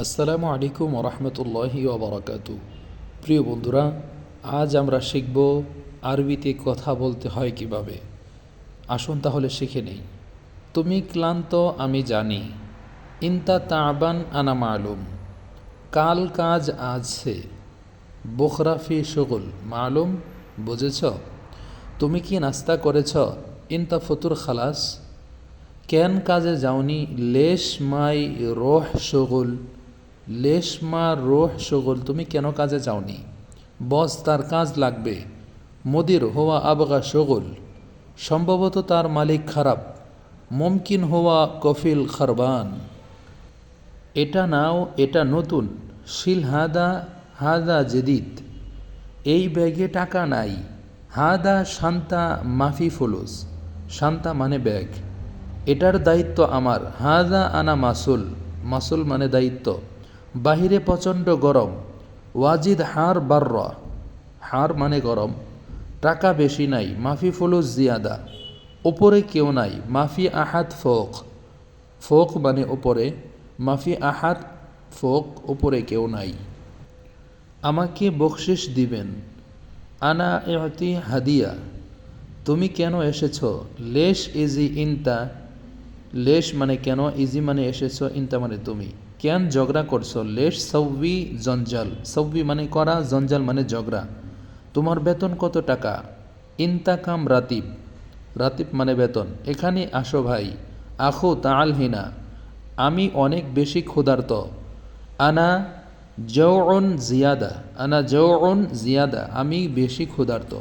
আসসালামু আলাইকুম ওরহমতুল্লাহি ওবরাকাতু প্রিয় বন্ধুরা, আজ আমরা শিখব আরবিতে কথা বলতে হয় কীভাবে। আসুন তাহলে শিখে নেই। তুমি ক্লান্ত, আমি জানি। ইনতা তাবান, আনা মালুম। কাল কাজ সে। বোখরাফি শগুল, মালুম, বুঝেছ? তুমি কি নাস্তা করেছ? ইনতা ফতুর খালাস। কেন কাজে যাওনি? লেশ মাই রোহ শগুল। লেশ মা রোহ শগুল তুমি কেন কাজে যাওনি? বস, তার কাজ লাগবে। মুদির হওয়া আবগা শগুল সম্ভবত তার মালিক খারাপ। মুমকিন হওয়া কফিল খারবান। এটা নাও, এটা নতুন। শিল হাদা হাদা জেদিদ। এই ব্যাগে টাকা নাই। হাদা শান্তা মাফি ফুলুস। শান্তা মানে ব্যাগ। এটার দায়িত্ব আমার। হাদা আনা মাসুল। মাসুল মানে দায়িত্ব। বাহিরে প্রচণ্ড গরম। ওয়াজিদ হার বার্র। হার মানে গরম। টাকা বেশি নাই, মাফি ফুলুস জিয়াদা। ওপরে কেউ নাই, মাফি আহাত ফোক। ফোক মানে ওপরে, মাফি আহাত ফোক ওপরে কেউ নাই। আমাকে বকশিস দিবেন। আনা এতি হাদিয়া। তুমি কেন এসেছ? লেশ ইজি ইনতা। লেশ মানে কেন? ইজি মানে এসেছ, ইনতা মানে তুমি। কেন ঝগড়া করছ? লেশ সৌবি জঞ্জাল। সৌবি মানে করা, জঞ্জাল মানে ঝগড়া। তোমার বেতন কত টাকা? ইনতা কাম রাতিব। রাতিব মানে বেতন। এখানে আসো ভাই। আখো তাল হিনা আমি অনেক বেশি ক্ষুধার্ত। আনা জৌন জিয়াদা। আনা জৌন জিয়াদা। আমি বেশি ক্ষুধার্ত।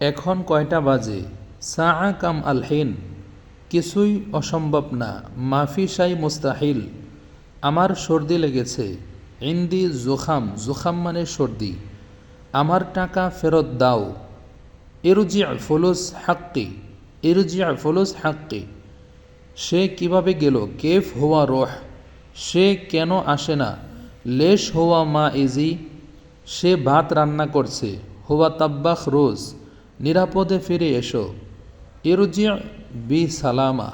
এখন কয়টা বাজে? সা কাম আলহিন। কিছুই অসম্ভব না। মাফি সাই মুস্তাহিল। আমার সর্দি লেগেছে। ইন্দি জোখাম জোখাম মানে সর্দি। আমার টাকা ফেরত দাও। ইরুজি ফুলুস হাক্কি, ইরুজি ফুলুস হাক্কি। সে কীভাবে গেল? কেফ হওয়া রোহ। সে কেন আসে না? লেশ হওয়া মা ইজি। সে ভাত রান্না করছে। হওয়া তাব্বাখ রোজ। নিরাপদে ফিরে এসো। ইরুজি বি সালামা।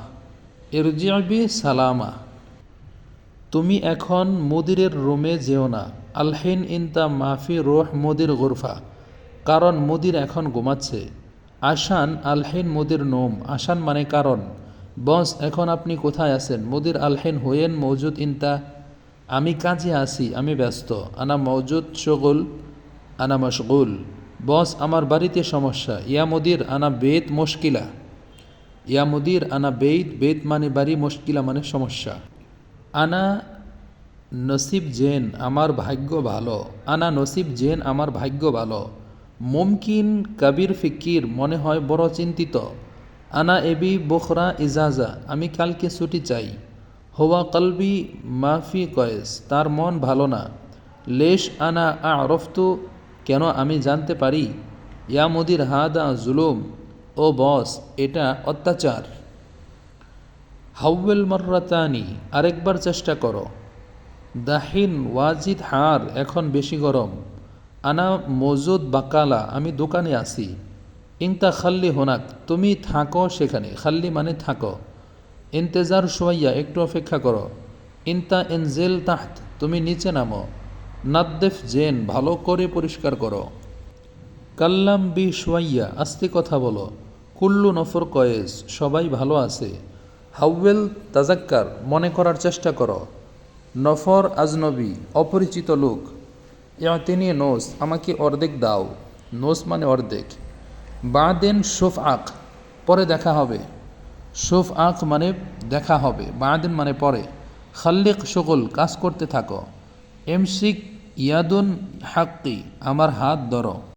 ইরুজি বি সালামা। তুমি এখন মুদিরের রুমে যেও না। আলহিন ইনতা মাফি রোহ মুদির গুরফা। কারণ মুদির এখন ঘুমাচ্ছে। আসান আলহিন মুদির নোম। আসান মানে কারণ। বস, এখন আপনি কোথায় আছেন? মুদির, আলহিন হুয়েন মৌজুদ ইনতা। আমি কাজে আছি, আমি ব্যস্ত। আনা মৌজুদ শগুল, আনা মশগুল। বস, আমার বাড়িতে সমস্যা। ইয়া মুদির, আনা বেদ মুশকিলা। ইয়া মুদির, আনা বেদ বেদ মানে বাড়ি, মুশকিলা মানে সমস্যা। আনা নসিব জেন আমার ভাগ্য ভালো, আনা নসিব জেন আমার ভাগ্য ভালো। মুমকিন কবির ফিকির, মনে হয় বড় চিন্তিত। আনা এবি বোখরা ইজাজা, আমি কালকে ছুটি চাই। হওয়া কলবি মাফি কয়েস, তার মন ভালো না। লেশ আনা আরফতু, কেন আমি জানতে পারি? ইয়া মুদির হাদা জুলুম, ও বস, এটা অত্যাচার। হাউয়েল মর্রাতানি, আরেকবার চেষ্টা করো। দাহিন, ওয়াজিদ, হার, এখন বেশি গরম। আনা মজুদ বাকালা, আমি দোকানে আছি। ইনতা খাল্লি হোনাক, তুমি থাকো সেখানে। খাল্লি মানে থাকো। ইন্তেজার সোয়াইয়া একটু অপেক্ষা করো। ইনতা এনজেল তাহত, তুমি নিচে নামো। নাদ্দেফ জেন, ভালো করে পরিষ্কার করো। কাল্লাম বি সোয়াইয়া আস্তে কথা বলো। কুল্লু নফর কয়েস সবাই ভালো আছে। হাউয়েল তাজাক্কার, মনে করার চেষ্টা করো। নফর আজনবী, অপরিচিত লোক। তিনি নোস, আমাকে অর্ধেক দাও। নোস মানে অর্ধেক। বা দেন শোফ আখ পরে দেখা হবে। শোফ আখ মানে দেখা হবে বা দেন মানে পরে। খাল্লিক শকুল, কাজ করতে থাকো। এমসিক ইয়াদুন হাক্কি, আমার হাত ধরো।